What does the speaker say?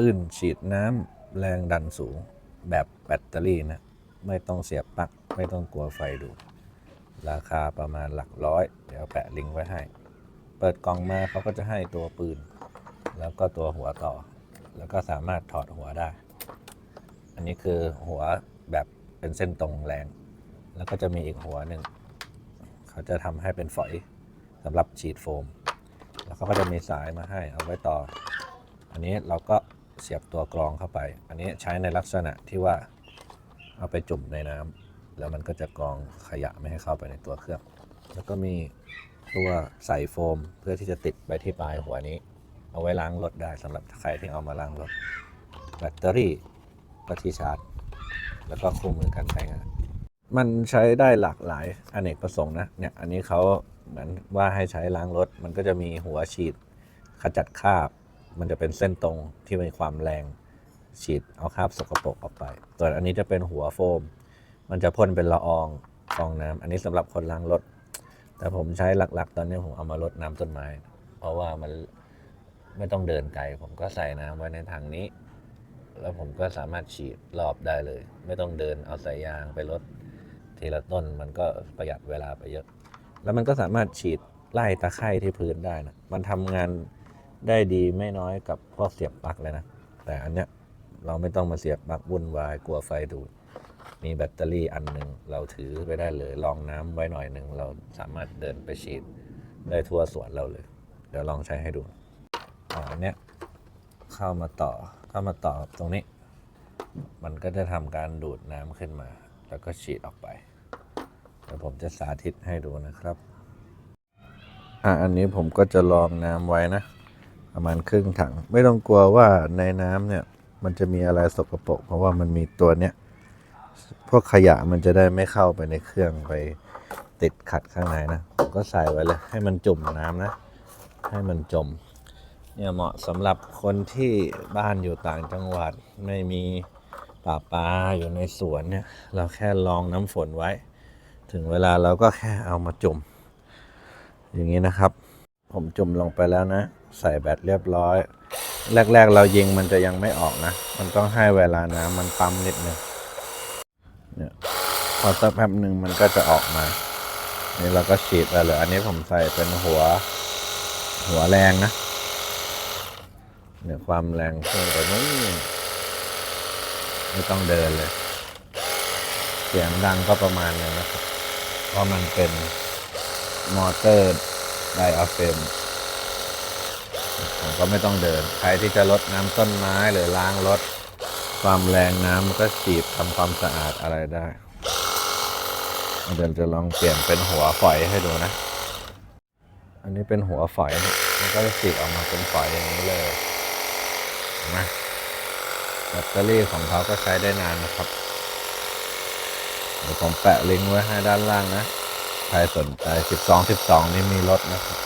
ปืนฉีดน้ำแรงดันสูง แบบแบตเตอรี่นะ ไม่ต้องเสียบปลั๊กไม่ต้องกลัวไฟดูดราคาประมาณหลักร้อย เดี๋ยวแปะลิงก์ไว้ให้ เปิดกล่องมาเขาก็จะให้ตัวปืน แล้วก็ตัวหัวต่อ แล้วก็สามารถถอดหัวได้ อันนี้คือหัวแบบเป็นเส้นตรงแรง แล้วก็จะมีอีกหัวหนึ่ง เขาจะทำให้เป็นฝอยสำหรับฉีดโฟม แล้วเขาก็จะมีสายมาให้เอาไว้ต่อ อันนี้เราก็ เสียบตัวกรองเข้าไป อันนี้ใช้ในลักษณะที่ว่าเอาไปจุ่มในน้ำแล้วมันก็จะกรองขยะไม่ให้เข้าไปในตัวเครื่อง แล้วก็มีตัวใส่โฟมเพื่อที่จะติดไปที่ปลายหัวนี้ เอาไว้ล้างรถได้สำหรับใครที่เอามาล้างรถ แบตเตอรี่ก็ที่ชาร์จ แล้วก็คู่มือการใช้งาน มันใช้ได้หลากหลายอเนกประสงค์นะเนี่ยอันนี้เขาเหมือนว่าให้ใช้ล้างรถ มันก็จะมีหัวฉีดขจัดคราบ มันจะเป็นเส้นตรงที่มีความแรงฉีดเอาคราบสกปรกออกไป ส่วนอันนี้จะเป็นหัวโฟม มันจะพ่นเป็นละอองฟองน้ำอันนี้สำหรับคนล้างรถ แต่ผมใช้หลักๆ ตอนนี้ผมเอามารดน้ำต้นไม้ เพราะว่ามันไม่ต้องเดินไกล ผมก็ใส่น้ำไว้ในถังนี้ แล้วผมก็สามารถฉีดรอบได้เลย ไม่ต้องเดินเอาสายยางไปรดทีละต้น มันก็ประหยัดเวลาไปเยอะ แล้วมันก็สามารถฉีดไล่ตะไคร่ที่พื้นได้นะ มันทำงาน ได้ดีไม่น้อยกับพวกเสียบปลั๊กเลยนะ แต่อันเนี้ยเราไม่ต้องมาเสียบปลั๊กวุ่นวายกลัวไฟดูด มีแบตเตอรี่อันหนึ่งเราถือไปได้เลยลองน้ำไว้หน่อยหนึ่งเราสามารถเดินไปฉีดได้ทั่วสวนเราเลย เดี๋ยวลองใช้ให้ดูอันเนี้ยเข้ามาต่อเข้ามาต่อตรงนี้ มันก็จะทำการดูดน้ำขึ้นมา แล้วก็ฉีดออกไปเดี๋ยวผมจะสาธิตให้ดูนะครับอะอันนี้ผมก็จะลองน้ำไว้นะ ประมาณครึ่งถัง ไม่ต้องกลัวว่าในน้ำเนี่ยมันจะมีอะไรสกปรกเพราะว่ามันมีตัวเนี้ยพวกขยะมันจะได้ไม่เข้าไปในเครื่องไปติดขัดข้างในนะผมก็ใส่ไว้เลยให้มันจุ่มน้ำนะ ให้มันจม เนี่ยเหมาะสำหรับคนที่บ้านอยู่ต่างจังหวัดไม่มีป่าปลาอยู่ในสวนเนี่ย เราแค่ลองน้ำฝนไว้ ถึงเวลาเราก็แค่เอามาจุ่ม อย่างนี้นะครับ ผมจุ่มลงไปแล้วนะ ใส่แบตเรียบร้อย แรก ๆ เรายิงมันจะยังไม่ออกนะ มันต้องให้เวลาน้ำมันปั๊มนิดนึงเนี่ยพอสักแป๊บหนึ่งมันก็จะออกมา นี่เราก็ฉีดไปเลย อันนี้ผมใส่เป็นหัว หัวแรงนะ เนี่ยความแรงเพุ่งไปนู้นไม่ต้องเดินเลย เสียงดังก็ประมาณนึงนะครับ เพราะมันเป็นมอเตอร์ ได้อะเฟมผมก็ไม่ต้องเดิน ใครที่จะลดน้ำต้นไม้หรือล้างรถ ความแรงน้ำก็ฉีดทำความสะอาดอะไรได้เดี๋ยวจะลองเปลี่ยนเป็นหัวฝอยให้ดูนะ อันนี้เป็นหัวฝอย มันก็จะฉีดออกมาเป็นฝอยอย่างนี้เลยนะแบตเตอรี่ของเขาก็ใช้ได้นานนะครับ เดี๋ยวผมแปะลิงก์ไว้ให้ด้านล่างนะ ใครสนใจ 12 12 นี่มีรถนะครับ